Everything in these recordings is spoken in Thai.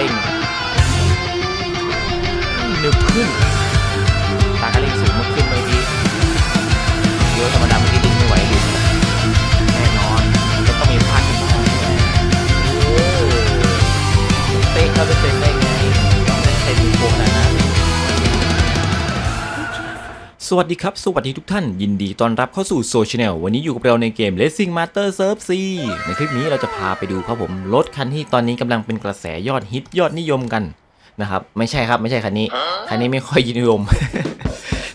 ร่ง สวัสดีครับ สวัสดีทุกท่าน ยินดีต้อนรับเข้าสู่โซเชียลวันนี้อยู่กับเราในเกม Racing Master Surf C ในคลิปนี้เราจะพาไปดูครับผมรถคันที่ตอนนี้กำลังเป็นกระแสยอดฮิตยอดนิยมกันนะครับไม่ใช่ครับไม่ใช่คันนี้ คันนี้ไม่ค่อยนิยม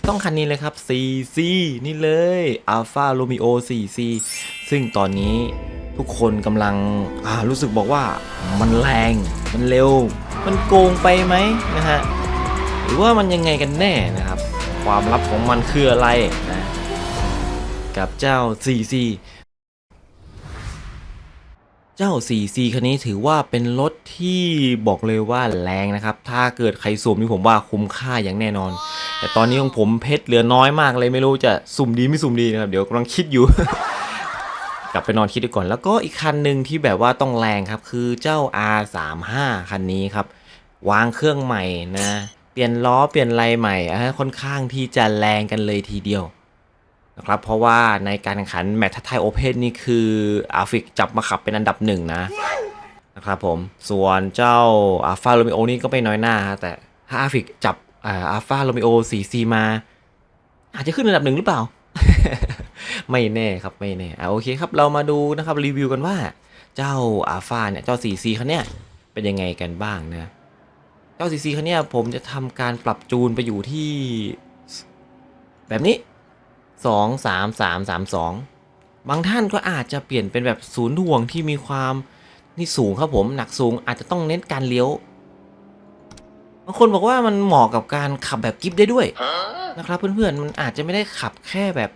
ต้องคันนี้เลยครับ 4C นี่เลย Alpha Romeo 4C ซึ่งตอนนี้ทุกคนกำลังรู้สึกบอกว่ามันแรง มันเร็ว มันโกงไปไหมนะฮะหรือว่ามันยังไงกันแน่นะครับ ความลับของมันคืออะไรนะกับเจ้า 4C เจ้า 4C คันนี้ถือว่าเป็นรถที่บอกเลยว่าแรงนะครับ ถ้าเกิดใครสุ่มนี่ผมว่าคุ้มค่าอย่างแน่นอน แต่ตอนนี้ของผมเพชรเหลือน้อยมากเลยไม่รู้จะสุ่มดีไม่สุ่มดีนะครับ เดี๋ยวกำลังคิดอยู่ กลับไปนอนคิดดูก่อน แล้วก็อีกคันหนึ่งที่แบบว่าต้องแรงครับ คือเจ้า R35 คันนี้ครับ วางเครื่องใหม่นะ เปลี่ยนล้อเปลี่ยนอะไรใหม่อะค่อนข้างที่จะแรงกันเลยทีเดียวนะครับเพราะว่าในการแข่งขันแมตช์ไทยโอเพนนี่คืออาฟิกจับมาขับเป็นอันดับหนึ่งนะนะครับผมส่วนเจ้าอาฟาโรมิโอนี่ก็ไม่น้อยหน้า แต่ถ้าอาฟิกจับอาฟาโรมิโอ 4C มา อาจจะขึ้นอันดับหนึ่งหรือเปล่า ไม่แน่ครับไม่แน่อะโอเคครับเรามาดูนะครับรีวิวกันว่า เจ้าอาฟาเนี่ยเจ้า 4C คันเนี้ยเป็นยังไงกันบ้างนะ เจ้า CC คันเนี้ยผมจะทำการปรับจูนไปอยู่ที่ แบบนี้ 2 3 3 3 2 บางท่านก็อาจจะเปลี่ยนเป็นแบบศูนย์ถ่วงที่มีความนี่สูงครับผมหนักสูงอาจจะต้องเน้นการเลี้ยว บางคนบอกว่ามันเหมาะกับการขับแบบกิฟได้ด้วยนะครับ เพื่อนๆมันอาจจะไม่ได้ขับแค่แบบ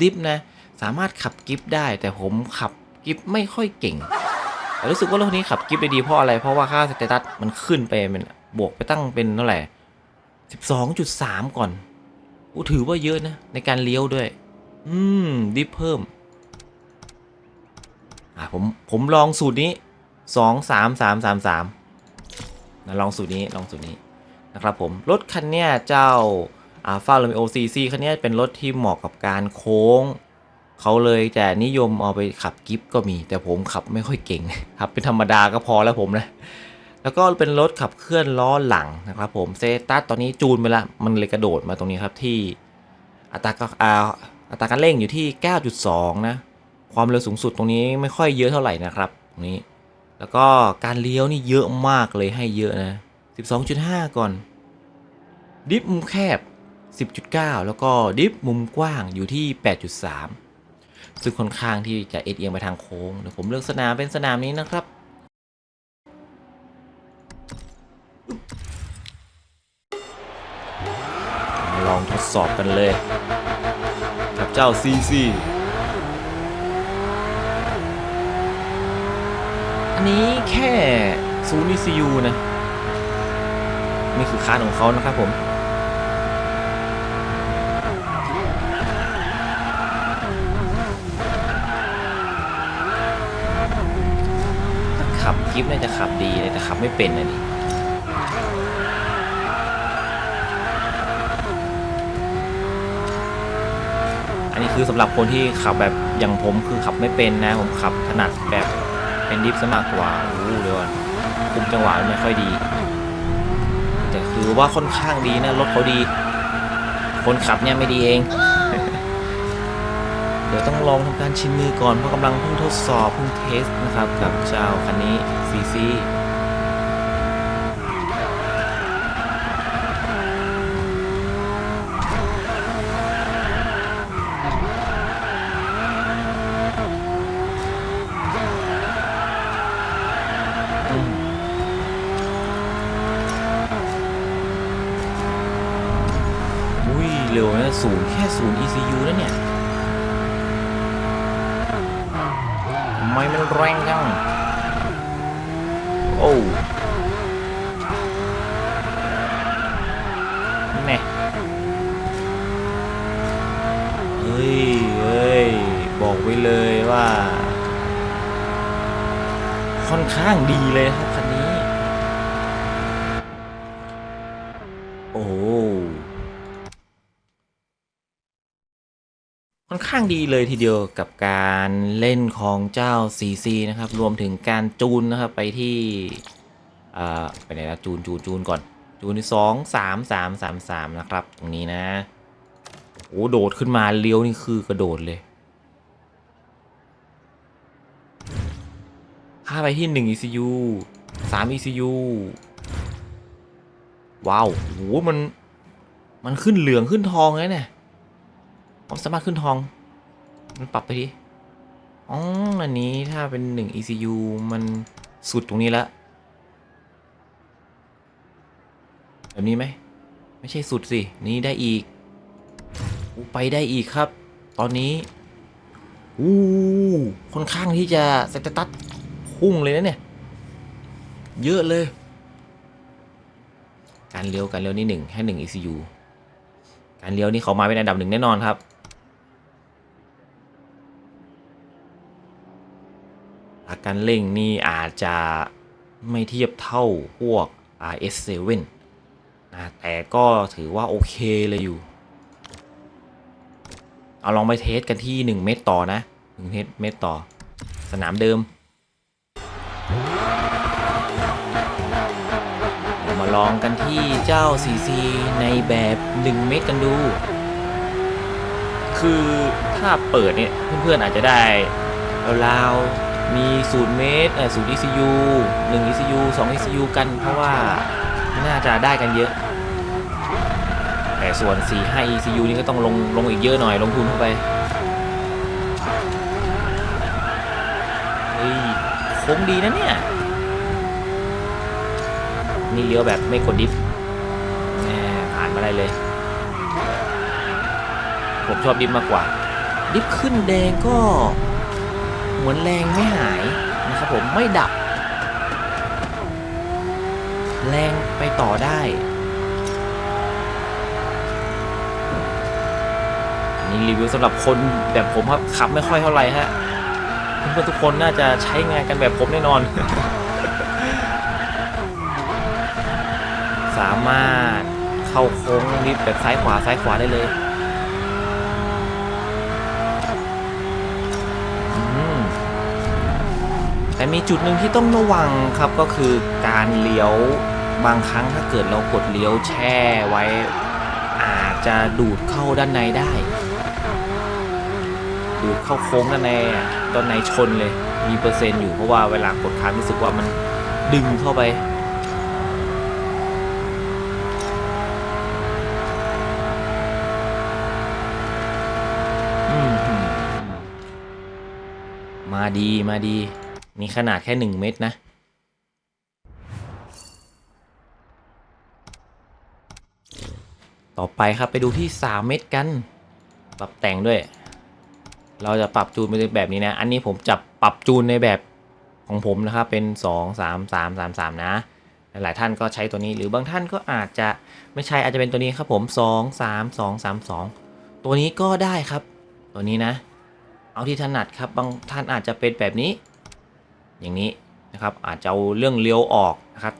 ดิฟนะ สามารถขับกิฟได้แต่ผมขับกิฟไม่ค่อยเก่ง แต่รู้สึกว่ารถนนี้ขับกิฟได้ดีเพราะอะไรเพราะว่าค่าสเตตัสมันขึ้นไปมัน บวกไปตั้งเป็นเท่าไหร่สิบสองจุดสามก่อนอูถือว่าเยอะนะ ในการเลี้ยวด้วย อืม ดิฟเพิ่ม อ่าผม ผมลองสูตรนี้สองสามสามสามสามนะลองสูตรนี้ ลองสูตรนี้นะครับผม รถคันเนี้ยเจ้าอาฟาโรมิโอซีซีคันเนี้ยเป็นรถที่เหมาะกับการโค้ง เขาเลยจะนิยมเอาไปขับกิฟก็มี แต่ผมขับไม่ค่อยเก่งขับเป็นธรรมดาก็พอแล้วผมนะ แล้วก็เป็นรถขับเคลื่อนล้อหลังนะครับผมเซตัสตอนนี้จูนไปละมันเลยกระโดดมาตรงนี้ครับที่อัตราก็อ่าอัตราการเร่งอยู่ที่ 9.2 นะ ความเร็วสูงสุดตรงนี้ไม่ค่อยเยอะเท่าไหร่นะครับตรงนี้ แล้วก็การเลี้ยวนี่เยอะมากเลยให้เยอะนะ 12.5 ก่อน ดิฟมุมแคบ 10.9 แล้วก็ดิฟมุมกว้างอยู่ที่ 8.3 ซึ่งค่อนข้างที่จะเอ็ดเอียงไปทางโค้งเดี๋ยวผมเลือกสนามเป็นสนามนี้นะครับ ลองทดสอบกันเลย กับเจ้า CC อันนี้แค่ศูนย์ ECU นะนี่คือคาร์ดของเขานะครับผมขับกิฟน่าจะขับดีเลยแต่ขับไม่เป็นนะดิอัน คือสำหรับคนที่ขับแบบอย่างผมคือขับไม่เป็นนะ ผมขับถนัดแบบเป็นดิฟซะมากกว่าโอ้เดี๋ยวก่อนคุมจังหวะไม่ค่อยดี แต่คือว่าค่อนข้างดีนะรถเขาดี คนขับเนี่ยไม่ดีเอง เดี๋ยวต้องลองทำการชิมมือก่อนเพราะกำลังเพิ่งทดสอบเพิ่งเทสนะครับกับเจ้าคันนี้ CC อืมอุ้ยเร็วนะ ศูนย์แค่ศูนย์ ECU แล้วเนี่ยทำไมมันแรงจังโอ้แน่เฮ้ยเฮ้ย บอกไว้เลยว่า ค่อนข้างดีเลยครับคันนี้ ข้างดีเลยทีเดียวกับการเล่นของเจ้า CC นะครับ รวมถึงการจูนนะครับไปที่อ่าไปไหนนะจูนจูนจูนก่อน จูนที่สองสามสามสามสามนะครับ ตรงนี้นะโอ้โดดขึ้นมาเลี้ยวนี่คือกระโดดเลยค่าไปที่1 ECU 3 ECU ว้าวโหมัน มันขึ้นเหลืองขึ้นทองเลยเนี่ยผมสามารถขึ้นทอง มันปรับไปดิ อ๋อ อันนี้ถ้าเป็น1 ECU มันสุดตรงนี้แล้วแบบนี้ไหม ไม่ใช่สุดสิ นี่ได้อีกอูไปได้อีกครับ ตอนนี้ อู้ค่อนข้างที่จะสเตตัสพุ่งเลยนะเนี่ย เยอะเลย การเลี้ยวการเลี้ยวนี่หนึ่งให้หนึ่ง ECU การเลี้ยวนี่เขามาเป็นอันดับหนึ่งแน่นอนครับ อาการเร่งนี่อาจจะไม่เทียบเท่าพวก RS7 นะแต่ก็ถือว่าโอเคเลยอยู่ เอาลองไปเทสกันที่ 1 เมตรต่อนะ 1 เมตรเมตรต่อ สนามเดิม มาลองกันที่เจ้า CC ในแบบ 1 เมตรกันดู คือถ้าเปิดเนี่ย เพื่อนๆอาจจะได้ราวๆ มี0เมตรเออ0 ECU 1 ECU 2 ECU กัน เพราะว่าน่าจะได้กันเยอะ แต่ส่วน 4 5 ECU นี่ก็ต้องลงลงอีกเยอะหน่อยลงทุนเข้าไปเฮ้ยโค้งดีนะเนี่ย นี่เลี้ยวแบบไม่กดดิฟแหมผ่านมาได้เลย ผมชอบดิฟมากกว่า ดิฟขึ้นแดงก็ หมือนแรงไม่หายนะครับผมไม่ดับ แรงไปต่อได้นนี้รีวิวสำหรับคนแบบผมครับขับไม่ค่อยเท่าไหร่ฮะเพื่อนทุกคนน่าจะใช้งานกันแบบผมแน่นอน สามารถเข้าโค้งนิดแบบซ้ายขวาซ้ายขวาได้เลยอืม แต่มีจุดหนึ่งที่ต้องระวังครับก็คือการเลี้ยวบางครั้งถ้าเกิดเรากดเลี้ยวแช่ไว้ อาจจะดูดเข้าด้านในได้ ดูดเข้าโค้งด้านในตอนในชนเลย มีเปอร์เซ็นต์อยู่เพราะว่าเวลากดค้างรู้สึกว่ามันดึงเข้าไปมาดีมาดี นี่ขนาดแค่หนึ่งเม็ดนะ ต่อไปครับไปดูที่ 3 เม็ดกัน ปรับแต่งด้วย เราจะปรับจูนไปแบบนี้นะ อันนี้ผมจะปรับจูนในแบบของผมนะครับเป็น 2 3 3 3 3 นะ หลายท่านก็ใช้ตัวนี้หรือบางท่านก็อาจจะไม่ใช่อาจจะเป็นตัวนี้ครับผม 2 3 2 3 2 ตัวนี้ก็ได้ครับ ตัวนี้นะ เอาที่ถนัดครับบางท่านอาจจะเป็นแบบนี้ อย่างนี้นะครับ อาจจะเอาเรื่องเลี้ยวออกนะครับ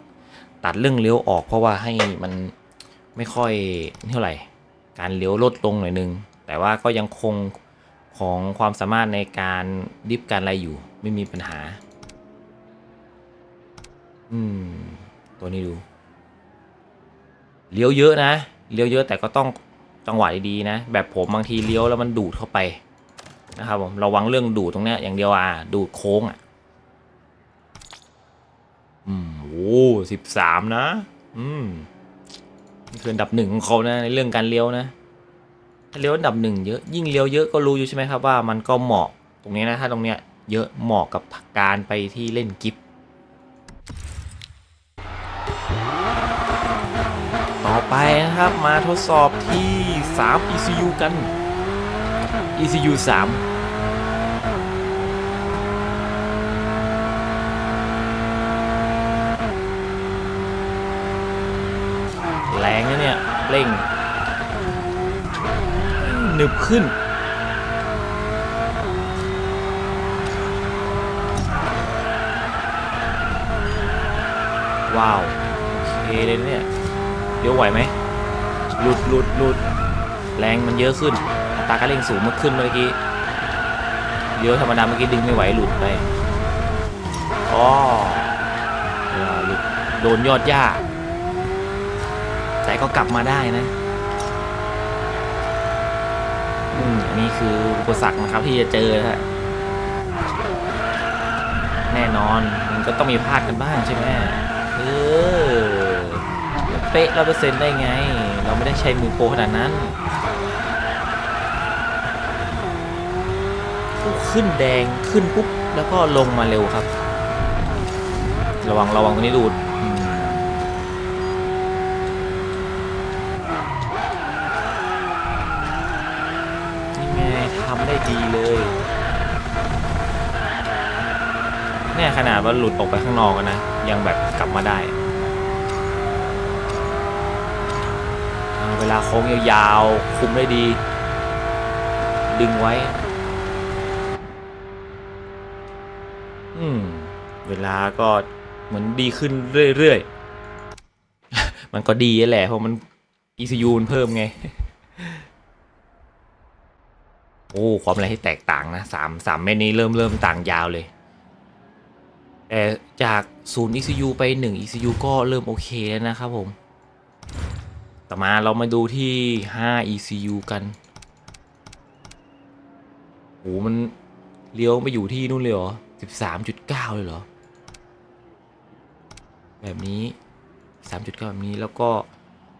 ตัดเรื่องเลี้ยวออกเพราะว่าให้มันไม่ค่อยเท่าไหร่ การเลี้ยวลดลงหน่อยนึง แต่ว่าก็ยังคงของความสามารถในการดิฟการอะไรอยู่ไม่มีปัญหา อืม ตัวนี้ดู เลี้ยวเยอะนะ เลี้ยวเยอะแต่ก็ต้องจังหวะดีๆนะ แบบผมบางทีเลี้ยวแล้วมันดูดเข้าไปนะครับผมระวังเรื่องดูดตรงเนี้ยอย่างเดียวอะดูดโค้งอะ อืมโอ้สิบสามนะ อืมคืออันดับหนึ่งของเขานะในเรื่องการเลี้ยวนะถ้าเลี้ยวอันดับหนึ่งเยอะยิ่งเลี้ยวเยอะก็รู้อยู่ใช่ไหมครับว่ามันก็เหมาะตรงนี้นะถ้าตรงเนี้ยเยอะเหมาะกับการไปที่เล่นกิฟต์ต่อไปนะครับมาทดสอบที่ 3 ECU กัน ECU 3 แรงนะเนี่ยเร่งหนึบขึ้น ว้าว โอเคเลยนะเนี่ยเดี๋ยวไหวไหมหลุดหลุดหลุดแรงมันเยอะขึ้นตราการเร่งสูงเมื่อขึ้นเมื่อกี้เลี้ยวธรรมดาเมื่อกี้ดึงไม่ไหวหลุดไปอ๋อเวลาหลุดโดนยอดหญ้า แต่ก็กลับมาได้นะอืมอันนี้คืออุปสรรคนะครับที่จะเจอฮะแน่นอนมันก็ต้องมีพลาดกันบ้างใช่ไหมเออเป๊ะร้อยเปอร์เซ็นต์ได้ไง เราไม่ได้ใช้มือโปรขนาดนั้นขึ้นแดงขึ้นปุ๊บ แล้วก็ลงมาเร็วครับ ระวังระวังตรงนี้ดูดอืมนี่ไงทำไดีเลยเนี่ยขนาดว่าหลุดออกไปข้างนอกนะ ยังแบบกลับมาได้เวลาโค้งยาวๆ คุมได้ดี ดึงไว้ อืม เวลาก็เหมือนดีขึ้นเรื่อยๆ มันก็ดีแหละเพราะมัน ECU มันเพิ่มไง โอ้ความแรงที่แตกต่างนะสามสามเมตรนี้เริ่มเริ่มต่างยาวเลยแต่จากศูนย์ ECU ไป 1 ECU ก็เริ่มโอเคแล้วนะครับผม ต่อมาเรามาดูที่ 5 ECU กันโหมันเลี้ยวไปอยู่ที่นู่นเลยเหรอ 13.9 เลยเหรอ แบบนี้ 3.9 แบบนี้แล้วก็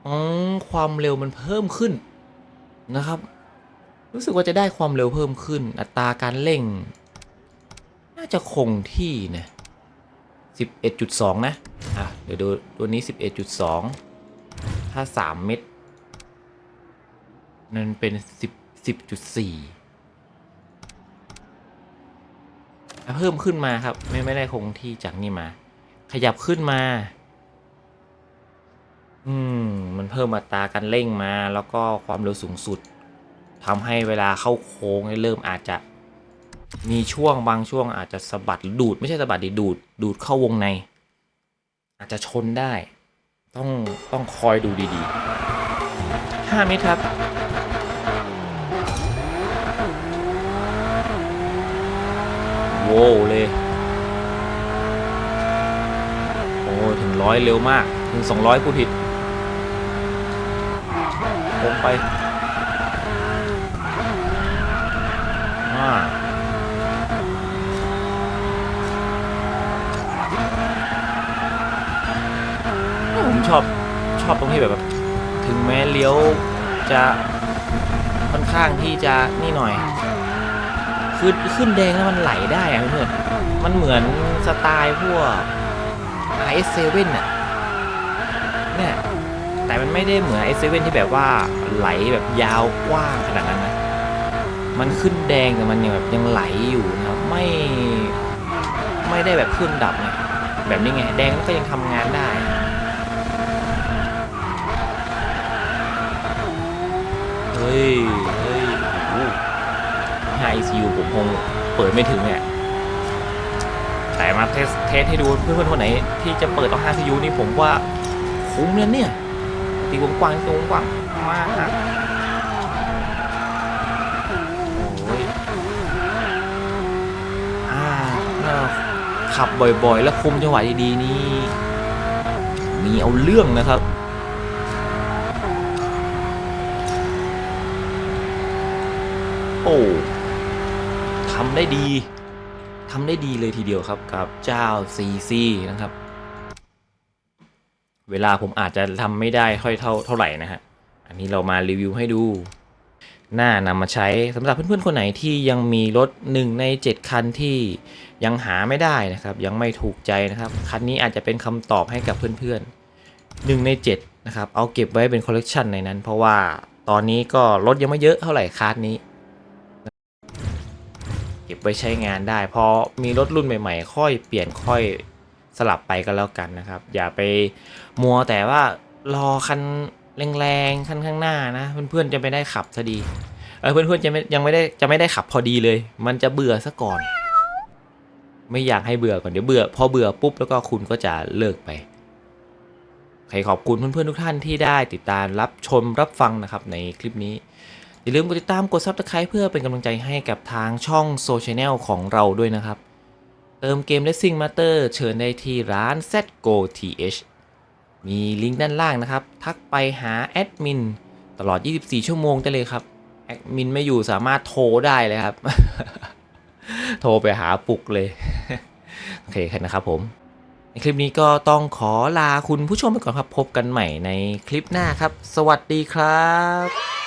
อ๋อ ความเร็วมันเพิ่มขึ้นนะครับ รู้สึกว่าจะได้ความเร็วเพิ่มขึ้น อัตราการเร่ง น่าจะคงที่นะ11.2 นะ อะ เดี๋ยวดูตัวนี้ 11.2 ถ้า 3 เม็ดนั่นเป็น 10 10.4 เพิ่มขึ้นมาครับ ไม่ไม่ได้คงที่จากนี่มา ขยับขึ้นมา อืม มันเพิ่มอัตราการเร่งมา แล้วก็ความเร็วสูงสุด ทำให้เวลาเข้าโค้งเริ่มอาจจะมีช่วงบางช่วงอาจจะสะบัดดูด ไม่ใช่สะบัดดิดูดดูดเข้าวงใน อาจจะชนได้ ต้องต้องคอยดูดีๆ 5 เมตรครับโว้วเลย โอ้ถึงร้อยเร็วมาก ถึง 200ผู้ผิดลงไปอ่า ผมชอบ ชอบตรงที่แบบ ถึงแม้เลี้ยวจะค่อนข้างที่จะนี่หน่อย คือขึ้นแดงแล้วมันไหลได้อะเพื่อนมันเหมือนสไตล์พวก RS7 อะเนี่ยแต่มันไม่ได้เหมือน RS7 ที่แบบว่าไหลแบบยาวกว้างขนาดนั้นนะมันขึ้นแดงแต่มันยังแบบยังไหลอยู่นะครับไม่ไม่ได้แบบขึ้นดับไงแบบนี้ไงแดงก็ยังทำงานได้ เฮ้ย เฮ้ยโอ้โห5 ECU ผมคงเปิดไม่ถึงเนี่ยแต่มาเทสเทสให้ดูเพื่อนๆคนไหน ที่จะเปิดต่อ5 ECU นี่ผมว่าคุ้มเลยเนี่ย ตีวงกว้างตีวงกว้างมากฮะโอ้ยอ่าขับบ่อยๆ แล้วคุมจังหวะดีๆนี่มีเอาเรื่องนะครับ โอ้ทำได้ดีทำได้ดีเลยทีเดียวครับกับเจ้า CC นะครับ เวลาผมอาจจะทำไม่ได้ค่อยเท่าเท่าไหร่นะฮะ อันนี้เรามารีวิวให้ดูน่านำมาใช้สำหรับเพื่อนๆคนไหนที่ยังมีรถ 1 ใน 7 คันที่ยังหาไม่ได้นะครับ ยังไม่ถูกใจนะครับ คันนี้อาจจะเป็นคำตอบให้กับเพื่อนๆ1ใน7นะครับ เอาเก็บไว้เป็นคอลเลกชันในนั้น เพราะว่าตอนนี้ก็รถยังไม่เยอะเท่าไหร่คาร์ดนี้ เก็บไว้ใช้งานได้พอมีรถรุ่นใหม่ๆ ค่อยเปลี่ยนค่อยสลับไปก็แล้วกันนะครับ อย่าไปมัวแต่ว่ารอคันแรงๆคันข้างหน้านะ เพื่อนๆจะไม่ได้ขับซะดีเออเพื่อนๆจะไม่ยังไม่ได้จะไม่ได้ขับพอดีเลย มันจะเบื่อซะก่อน ไม่อยากให้เบื่อก่อนเดี๋ยวเบื่อพอเบื่อปุ๊บแล้วก็คุณก็จะเลิกไปใครขอบคุณเพื่อนๆทุกท่านที่ได้ติดตามรับชมรับฟังนะครับในคลิปนี้ อย่าลืมกดติดตามกด Subscribe เพื่อเป็นกำลังใจให้กับทางช่องโซเชียลของเราด้วยนะครับ เติมเกม Racing Master เชิญได้ที่ร้าน ZGO TH มีลิงก์ด้านล่างนะครับ ทักไปหาแอดมินตลอด 24 ชั่วโมงได้เลยครับ แอดมินไม่อยู่สามารถโทรได้เลยครับ โทรไปหาปลุกเลย โอเคครับนะครับผมในคลิปนี้ก็ต้องขอลาคุณผู้ชมไปก่อนครับ พบกันใหม่ในคลิปหน้าครับ สวัสดีครับ